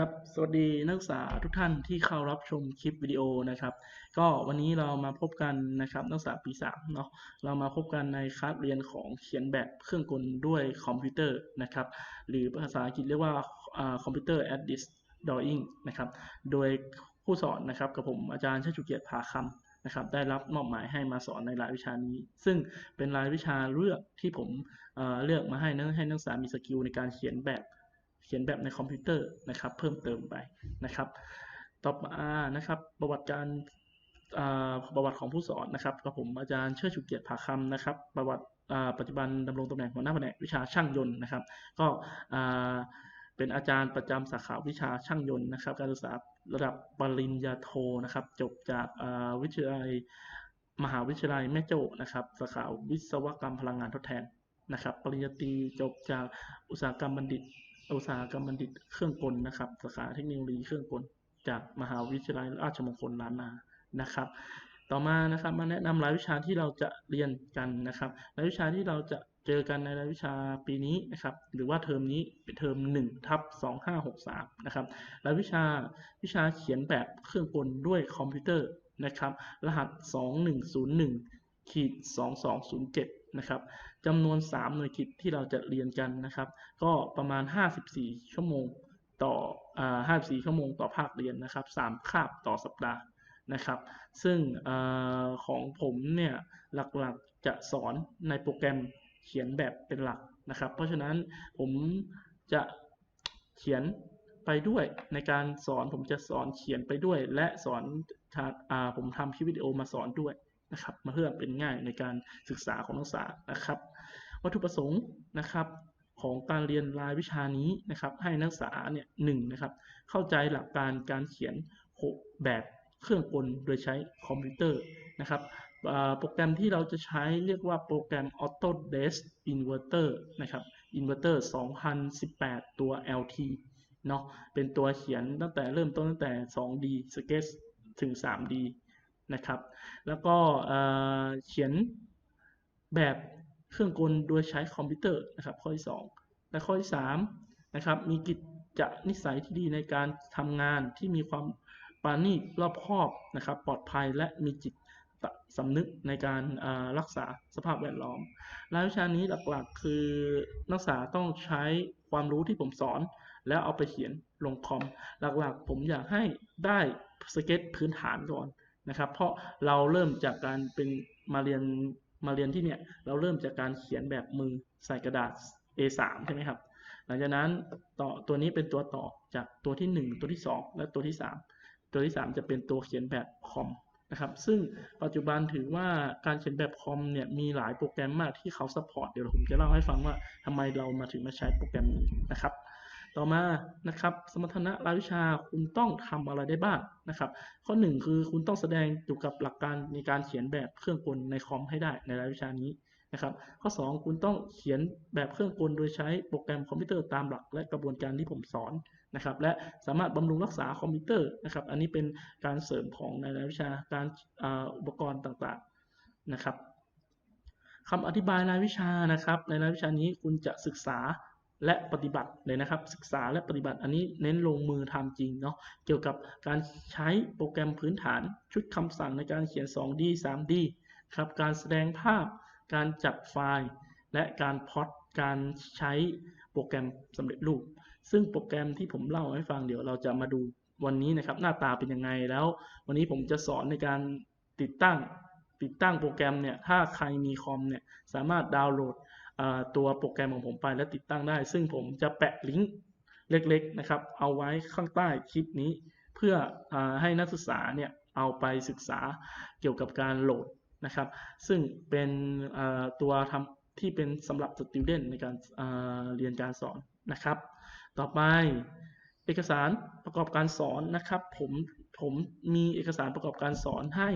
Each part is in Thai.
ครับ สวัสดีนักศึกษาทุกท่านที่เข้ารับชมคลิปวิดีโอนะครับ ก็วันนี้เรามาพบกันนะครับนักศึกษาปี3เนาะ เรามาพบกันในคลาสเรียนของเขียนแบบเครื่องกลด้วยคอมพิวเตอร์นะครับ หรือภาษาอังกฤษเรียกว่าคอมพิวเตอร์ added drawing นะครับ โดยผู้สอนนะครับกับผมอาจารย์ชาชุเกียรติภาคำนะครับ ได้รับมอบหมายให้มาสอนในรายวิชานี้ ซึ่งเป็นรายวิชาเลือกที่ผมเเลือกมาให้นักให้นักศึกษามีสกิลในการเขียนแบบ เขียนแบบในคอมพิวเตอร์นะครับ เพิ่มเติมไปนะครับ ต่อมานะครับประวัติการประวัติของผู้สอนนะครับกับผมอาจารย์เชิดชูเกียรติภาคำนะครับ ประวัติปัจจุบันดำรงตำแหน่งหัวหน้าแผนกวิชาช่างยนต์นะครับ ก็เป็นอาจารย์ประจำสาขาวิชาช่างยนต์นะครับ การศึกษาระดับปริญญาโทนะครับ จบจากวิทยาลัยมหาวิทยาลัยแม่โจ้นะครับ สาขาวิศวกรรมพลังงานทดแทนนะครับ ปริญญาตรีจบจากอุตสาหกรรมบัณฑิต อุตสาหกรรมบัณฑิตเครื่องกลนะครับสาขาเทคโนโลยีเครื่องกล จากมหาวิทยาลัยราชมงคลล้านนานะครับ ต่อมานะครับมาแนะนำรายวิชาที่เราจะเรียนกันนะครับรายวิชาที่เราจะเจอกันในรายวิชาปีนี้นะครับ หรือว่าเทอมนี้เป็นเทอม1ทับ2563นะครับรายวิชาวิชาเขียนแบบเครื่องกลด้วยคอมพิวเตอร์นะครับ รหัส 2101ขีด2207 นะครับจำนวน 3 หน่วยกิตที่เราจะเรียนกันนะครับ ก็ประมาณ 54 ชั่วโมงต่ออ่า54 ชั่วโมงต่อภาคเรียนนะครับ 3 คาบต่อสัปดาห์นะครับ ซึ่งอของผมเนี่ยหลักๆจะสอนในโปรแกรมเขียนแบบเป็นหลักนะครับ เพราะฉะนั้นผมจะเขียนไปด้วยในการสอนผมจะสอนเขียนไปด้วย และสอนอผมทำคลิปวิดีโอมาสอนด้วย นะครับมาเพื่อเป็นง่ายในการศึกษาของนักศึกษานะครับ วัตถุประสงค์นะครับของการเรียนรายวิชานี้นะครับ ให้นักศึกษาเนี่ยหนึ่งนะครับ เข้าใจหลักการการเขียนแบบเครื่องกลโดยใช้คอมพิวเตอร์นะครับโปรแกรมที่เราจะใช้เรียกว่าโปรแกรม Autodesk Inverter นะครับ Inverter 2018 ตัว LT เนาะเป็นตัวเขียนตั้งแต่เริ่มต้นตั้งแต่ 2D Sketch ถึง 3D นะครับ แล้วก็เขียนแบบเครื่องกลโดยใช้คอมพิวเตอร์นะครับข้อที่ 2 และข้อที่3นะครับมีกิจจะนิสัยที่ดีในการทำงานที่มีความปราณีตรอบคอบนะครับปลอดภัยและมีจิตสำนึกในการรักษาสภาพแวดล้อม รายวิชานี้หลักๆ คือนักศึกษาต้องใช้ความรู้ที่ผมสอน แล้วเอาไปเขียนลงคอม หลักๆ ผมอยากให้ได้สเก็ตพื้นฐานก่อน นะครับ เพราะเราเริ่มจากการเป็นมาเรียนมาเรียนที่เนี่ยเราเริ่มจากการเขียนแบบมือใส่กระดาษ A3 ใช่ไหมครับ หลังจากนั้นต่อตัวนี้เป็นตัวต่อจากตัวที่ 1 ตัวที่ 2 และตัวที่ 3 ตัวที่ 3 จะเป็นตัวเขียนแบบคอมนะครับ ซึ่งปัจจุบันถือว่าการเขียนแบบคอมเนี่ยมีหลายโปรแกรมมากที่เขาซัพพอร์ตเดี๋ยวผมจะเล่าให้ฟังว่าทำไมเรามาถึงมาใช้โปรแกรมนี้นะครับ ต่อมานะครับ สมรรถนะรายวิชาคุณต้องทำอะไรได้บ้างนะครับ ข้อ 1 คือคุณต้องแสดงเกี่ยวกับหลักการในการเขียนแบบเครื่องกลในคอมให้ได้ในรายวิชานี้นะครับ ข้อ 2 คุณต้องเขียนแบบเครื่องกลโดยใช้โปรแกรมคอมพิวเตอร์ตามหลักและกระบวนการที่ผมสอนนะครับ และสามารถบำรุงรักษาคอมพิวเตอร์นะครับ อันนี้เป็นการเสริมของในรายวิชาการอุปกรณ์ต่างๆนะครับคำอธิบายรายวิชานะครับ ในรายวิชานี้คุณจะศึกษา และปฏิบัติเลยนะครับ ศึกษาและปฏิบัติอันนี้เน้นลงมือทำจริงเนาะเกี่ยวกับการใช้โปรแกรมพื้นฐานชุดคำสั่งในการเขียน 2D 3D ครับการแสดงภาพ การจัดไฟล์ และการพอตการใช้โปรแกรมสำเร็จรูป ซึ่งโปรแกรมที่ผมเล่าให้ฟังเดี๋ยวเราจะมาดูวันนี้นะครับหน้าตาเป็นยังไงแล้ว วันนี้ผมจะสอนในการติดตั้งติดตั้งโปรแกรมเนี่ยถ้าใครมีคอมเนี่ยสามารถดาวน์โหลด ตัวโปรแกรมของผมไปและติดตั้งได้ ซึ่งผมจะแปะลิงก์เล็กๆนะครับ เอาไว้ข้างใต้คลิปนี้ เพื่ออให้นักศึกษาเนี่ยเอาไปศึกษาเกี่ยวกับการโหลดนะครับ ซึ่งเป็นตัวทำที่เป็นสำหรับ student ในการเรียนการสอนนะครับ ต่อไปเอกสารประกอบการสอนนะครับ ผมผมมีเอกสารประกอบการสอนให้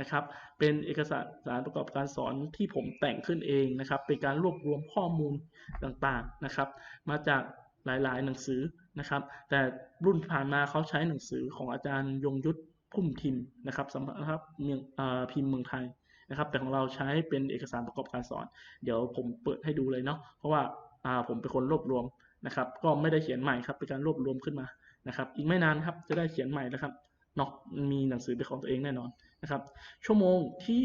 นะครับ เป็นเอกสารประกอบการสอนที่ผมแต่งขึ้นเองนะครับ เป็นการรวบรวมข้อมูลต่างๆนะครับ มาจากหลายๆ หนังสือนะครับ แต่รุ่นผ่านมาเขาใช้หนังสือของอาจารย์ยงยุทธพุ่มทิมนะครับสำหรับเมืองพิมพ์เมืองไทยนะครับ แต่ของเราใช้เป็นเอกสารประกอบการสอน เดี๋ยวผมเปิดให้ดูเลยเนาะเพราะว่าผมเป็นคนรวบรวมนะครับ ก็ไม่ได้เขียนใหม่ครับเป็นการรวบรวมขึ้นมานะครับ อีกไม่นานครับจะได้เขียนใหม่แล้วครับเนาะมีหนังสือเป็นของตัวเองแน่นอน นะครับ ชั่วโมงที่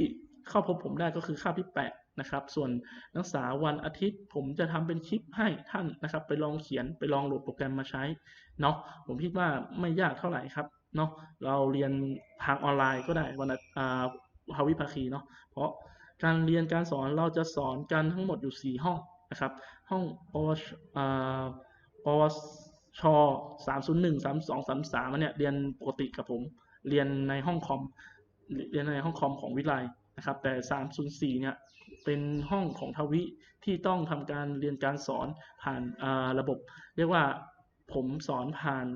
เข้าพบผมได้ก็คือคาบที่ 8 นะครับ ส่วนนักศึกษาวันอาทิตย์ ผมจะทำเป็นคลิปให้ท่านนะครับ ไปลองเขียนไปลองโหลดโปรแกรมมาใช้เนาะผมคิดว่าไม่ยากเท่าไหร่ครับเนาะเราเรียนทางออนไลน์ก็ได้วันอ่าภาวิภาคีเนาะเพราะการเรียนการสอนเราจะสอนกันทั้งหมดอยู่ 4 ห้องนะครับ ห้องปวชอ่าปวชสามศูนย์หนึ่งสามสองสามสามเนี่ยเรียนปกติกับผม เรียนในห้องคอม เรียนในห้องคอมของวิไลนะครับแต่ 304 เนี่ยเป็นห้องของทวิที่ต้องทำการเรียนการสอนผ่านระบบ เรียกว่าผมสอนผ่าน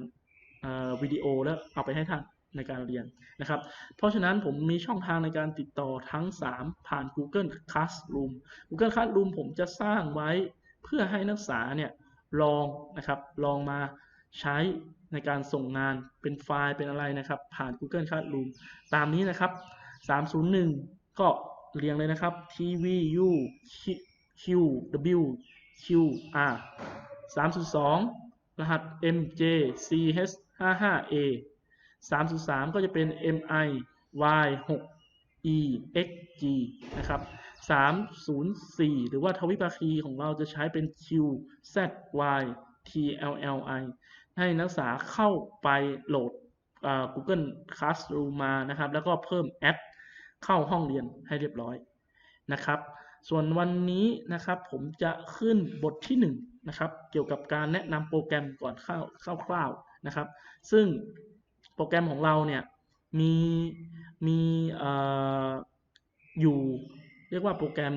วิดีโอแล้วเอาไปให้ท่านในการเรียนนะครับ เพราะฉะนั้นผมมีช่องทางในการติดต่อทั้ง 3 ผ่าน Google Classroom Google Classroom ผมจะสร้างไว้เพื่อให้นักศึกษาเนี่ยลองนะครับลองมา ใช้ในการส่งงานเป็นไฟล์เป็นอะไรนะครับ ผ่าน Google Classroom ตามนี้นะครับ 301 ก็เรียงเลยนะครับ TVU Q W Q R 302 รหัส MJ CH 55A 303 ก็จะเป็น MI Y 6 E X G นะครับ304 หรือว่าทวิภาคีของเราจะใช้เป็น Q Z Y T L L I ให้นักศึกษาเข้าไปโหลด Google Classroom มานะครับ แล้วก็เพิ่มแอดเข้าห้องเรียนให้เรียบร้อยนะครับ ส่วนวันนี้นะครับผมจะขึ้นบทที่1นนะครับเกี่ยวกับการแนะนำโปรแกรมก่อนเข้าคร่าวๆนะครับ ซึ่งโปรแกรมของเราเนี่ยมีมีอยู่เรียกว่าโปรแกรม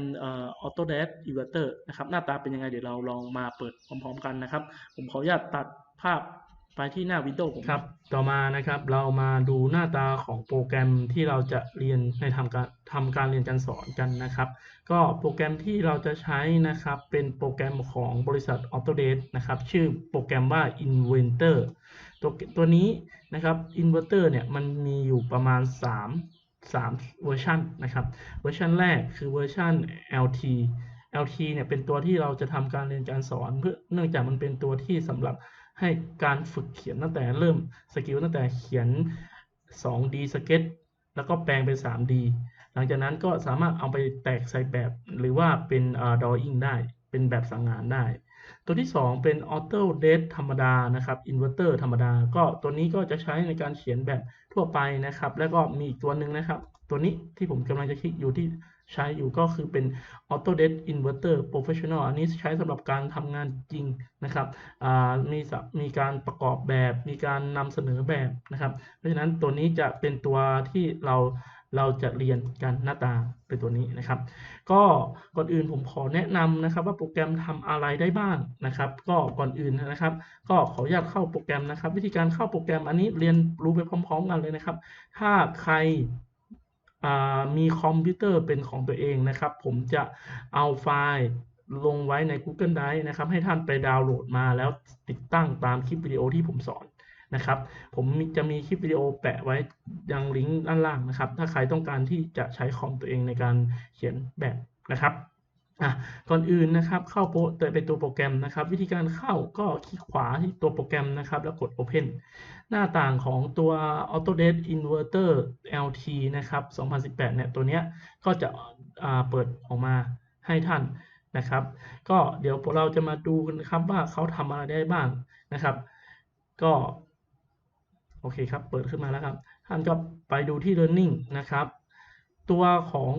Autodesk Inverter นะครับหน้าตาเป็นยังไงเดี๋ยวเราลองมาเปิดพร้อมๆกันนะครับ ผมขออนุญาตตัด ภาพไปที่หน้า Windows ผมครับ ต่อมานะครับเรามาดูหน้าตาของโปรแกรมที่เราจะเรียนในทำการทำการเรียนการสอนกันนะครับ ก็โปรแกรมที่เราจะใช้นะครับเป็นโปรแกรมของบริษัท Autodesk นะครับ ชื่อโปรแกรมว่า Inventor ตัวตัวนี้นะครับ Inverter เนี่ยมันมีอยู่ประมาณ 3 3 เวอร์ชันนะครับ เวอร์ชันแรกคือเวอร์ชัน LT LT เนี่ยเป็นตัวที่เราจะทำการเรียนการสอนเพื่อเนื่องจากมันเป็นตัวที่สำหรับ ให้การฝึกเขียนตั้งแต่เริ่มสกิลตั้งแต่เขียน 2D สเก็ตแล้วก็แปลงเป็น 3D หลังจากนั้นก็สามารถเอาไปแตกใส่แบบหรือว่าเป็นดออิ่งได้เป็นแบบสั่งงานได้ ตัวที่ 2 เป็น Auto d e ธรรมดานะครับ Inverter ธรรมดา ก็ตัวนี้ก็จะใช้ในการเขียนแบบทั่วไปนะครับ แล้วก็มีอีกตัวหนึ่งนะครับ ตัวนี้ที่ผมกำลังจะคลิกอยู่ที่ใช้อยู่ก็คือเป็น Autodesk Inverter Professional อันนี้ใช้สำหรับการทำงานจริงนะครับมีมีการประกอบแบบ มีการนำเสนอแบบนะครับ เพราะฉะนั้นตัวนี้จะเป็นตัวที่เราเราจะเรียนกันหน้าตาเป็นตัวนี้นะครับ ก็ก่อนอื่นผมขอแนะนำนะครับ ว่าโปรแกรมทำอะไรได้บ้างนะครับ ก็ก่อนอื่นนะครับ ก็ขออนุญาตเข้าโปรแกรมนะครับ วิธีการเข้าโปรแกรมอันนี้เรียนรู้ไปพร้อม ๆ กันเลยนะครับ ถ้าใคร มีคอมพิวเตอร์เป็นของตัวเองนะครับ ผมจะเอาไฟล์ลงไว้ใน Google Drive นะครับ ให้ท่านไปดาวน์โหลดมาแล้วติดตั้งตามคลิปวิดีโอที่ผมสอนนะครับ ผมจะมีคลิปวิดีโอแปะไว้ยังลิงก์ด้านล่างนะครับ ถ้าใครต้องการที่จะใช้คอมตัวเองในการเขียนแบบนะครับ อะก่อนอื่นนะครับเข้าโปรเป็นตัวโปรแกรมนะครับ วิธีการเข้าก็คลิกขวาที่ตัวโปรแกรมนะครับ แล้วกด Open หน้าต่างของตัว Autodesk Inverter LT นะครับ 2018 เนี่ยตัวเนี้ยก็จะเปิดออกมาให้ท่านนะครับ ก็เดี๋ยวเราจะมาดูกันครับว่าเขาทำอะไรได้บ้างนะครับ ก็โอเคครับ เปิดขึ้นมาแล้วครับ ท่านก็ไปดูที่ Learning นะครับ ตัวของ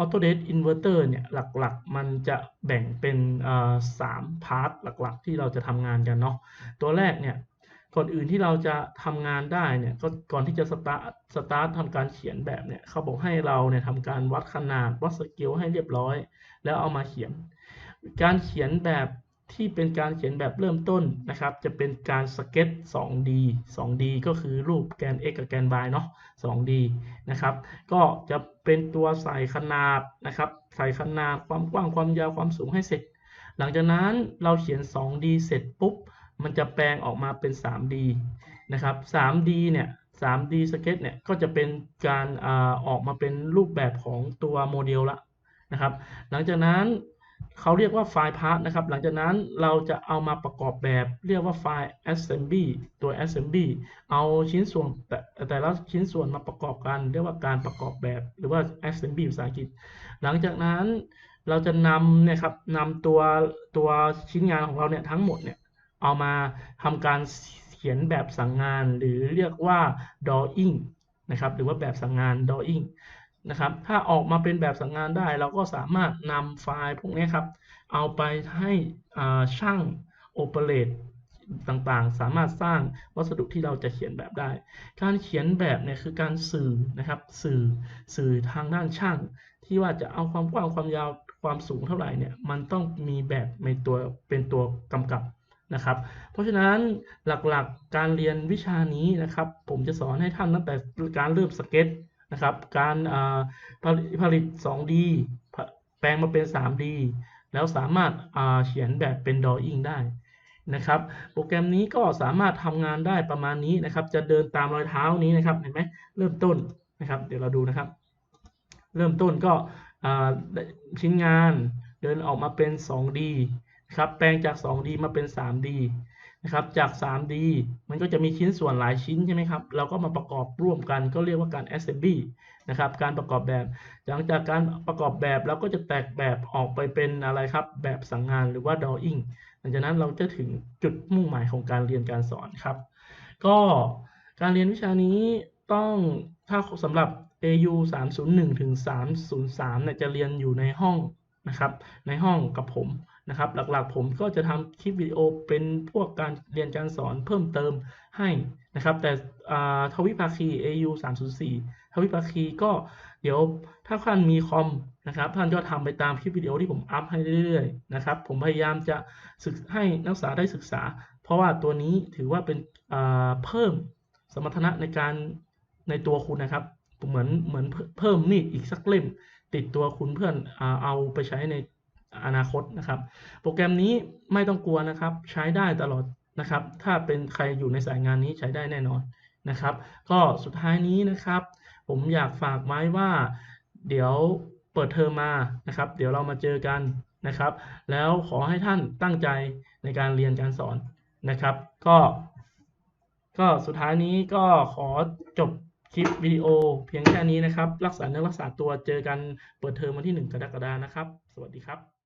Autodesk Inverter เนี่ยหลักๆ มันจะแบ่งเป็นสามพาร์ทหลักๆ ที่เราจะทำงานกันเนาะตัวแรกเนี่ยก่อนอื่นที่เราจะทำงานได้เนี่ยก็ก่อนที่จะสตาร์ทสตาร์ททำการเขียนแบบเนี่ยเขาบอกให้เราเนี่ยทำการวัดขนาดวัดสเกลให้เรียบร้อย แล้วเอามาเขียน การเขียนแบบ ที่เป็นการเขียนแบบเริ่มต้นนะครับ จะเป็นการสเก็ต 2D 2D ก็คือรูปแกน x กับแกน y เนาะ 2D นะครับ ก็จะเป็นตัวใส่ขนาดนะครับ ใส่ขนาดความกว้างความยาวความสูงให้เสร็จ หลังจากนั้นเราเขียน 2D เสร็จปุ๊บ มันจะแปลงออกมาเป็น 3D นะครับ 3D เนี่ย 3D Sketch เนี่ย ก็จะเป็นการอออกมาเป็นรูปแบบของตัวโมเดลละนะครับ หลังจากนั้น เขาเรียกว่าไฟล์พาร์ทนะครับ หลังจากนั้นเราจะเอามาประกอบแบบเรียกว่าไฟล์ assembly ตัว assembly เอาชิ้นส่วนแต่แต่ละชิ้นส่วนมาประกอบกัน เรียกว่าการประกอบแบบหรือว่า assembly ภาษาอังกฤษ หลังจากนั้นเราจะนำเนี่ยครับนำตัวตัวชิ้นงานของเราเนี่ยทั้งหมดเนี่ยเอามาทำการเขียนแบบสั่งงานหรือเรียกว่า drawing นะครับหรือว่าแบบสั่งงาน drawing นะครับ ถ้าออกมาเป็นแบบสั่งงานได้ เราก็สามารถนำไฟล์พวกนี้ครับ เอาไปให้ช่างโอเปเรตต่างๆ สามารถสร้างวัสดุที่เราจะเขียนแบบได้ การเขียนแบบเนี่ยคือการสื่อนะครับ สื่อสื่อทางด้านช่าง ที่ว่าจะเอาความกว้างความยาวความสูงเท่าไหร่เนี่ยมันต้องมีแบบในตัวเป็นตัวกำกับนะครับ เพราะฉะนั้นหลักๆการเรียนวิชานี้นะครับ ผมจะสอนให้ท่านตั้งแต่การเริ่มสเก็ต นะครับ การผลิต 2D แปลงมาเป็น 3D แล้วสามารถาเขียนแบบเป็น drawing ได้นะครับ โปรแกรมนี้ก็สามารถทำงานได้ประมาณนี้นะครับ จะเดินตามรอยเท้านี้นะครับ เห็นไหมเริ่มต้นนะครับ เดี๋ยวเราดูนะครับ เริ่มต้นก็ชิ้นงานเดินออกมาเป็น 2D ครับ แปลงจาก 2D มาเป็น 3D นะครับจาก 3D มันก็จะมีชิ้นส่วนหลายชิ้นใช่ไหมครับ เราก็มาประกอบร่วมกันก็เรียกว่าการ assembly นะครับ การประกอบแบบ หลังจากการประกอบแบบเราก็จะแตกแบบออกไปเป็นอะไรครับ แบบสั่งงานหรือว่า drawing หลังจากนั้นเราจะถึงจุดมุ่งหมายของการเรียนการสอนครับ ก็การเรียนวิชานี้ต้องถ้าสำหรับ AU 301ถึง303เนี่ยจะเรียนอยู่ในห้องนะครับ ในห้องกับผม นะครับ หลักๆผมก็จะทำคลิปวิดีโอเป็นพวกการเรียนการสอนเพิ่มเติมให้นะครับ แต่ทวิภาคี AU 304ทวิภาคีก็เดี๋ยวถ้าท่านมีคอมนะครับท่านก็ทำไปตามคลิปวิดีโอที่ผมอัพให้เรื่อยๆนะครับ ผมพยายามจะศึกให้นักศึกษาได้ศึกษา เพราะว่าตัวนี้ถือว่าเป็นเพิ่มสมรรถนะในการในตัวคุณนะครับเหมือนเหมือนเพิ่มมีดอีกสักเล่ม ติดตัวคุณเพื่อนเอาไปใช้ใน อนาคตนะครับ โปรแกรมนี้ไม่ต้องกลัวนะครับ ใช้ได้ตลอดนะครับ ถ้าเป็นใครอยู่ในสายงานนี้ใช้ได้แน่นอนนะครับ ก็สุดท้ายนี้นะครับ ผมอยากฝากไว้ว่า เดี๋ยวเปิดเทอมมานะครับ เดี๋ยวเรามาเจอกันนะครับ แล้วขอให้ท่านตั้งใจในการเรียนการสอนนะครับ ก็ ก็สุดท้ายนี้ก็ขอจบคลิปวิดีโอเพียงแค่นี้นะครับ รักษาเนื้อรักษาตัวเจอกันเปิดเทอมวันที่ 1 กรกฎาคมนะครับ สวัสดีครับ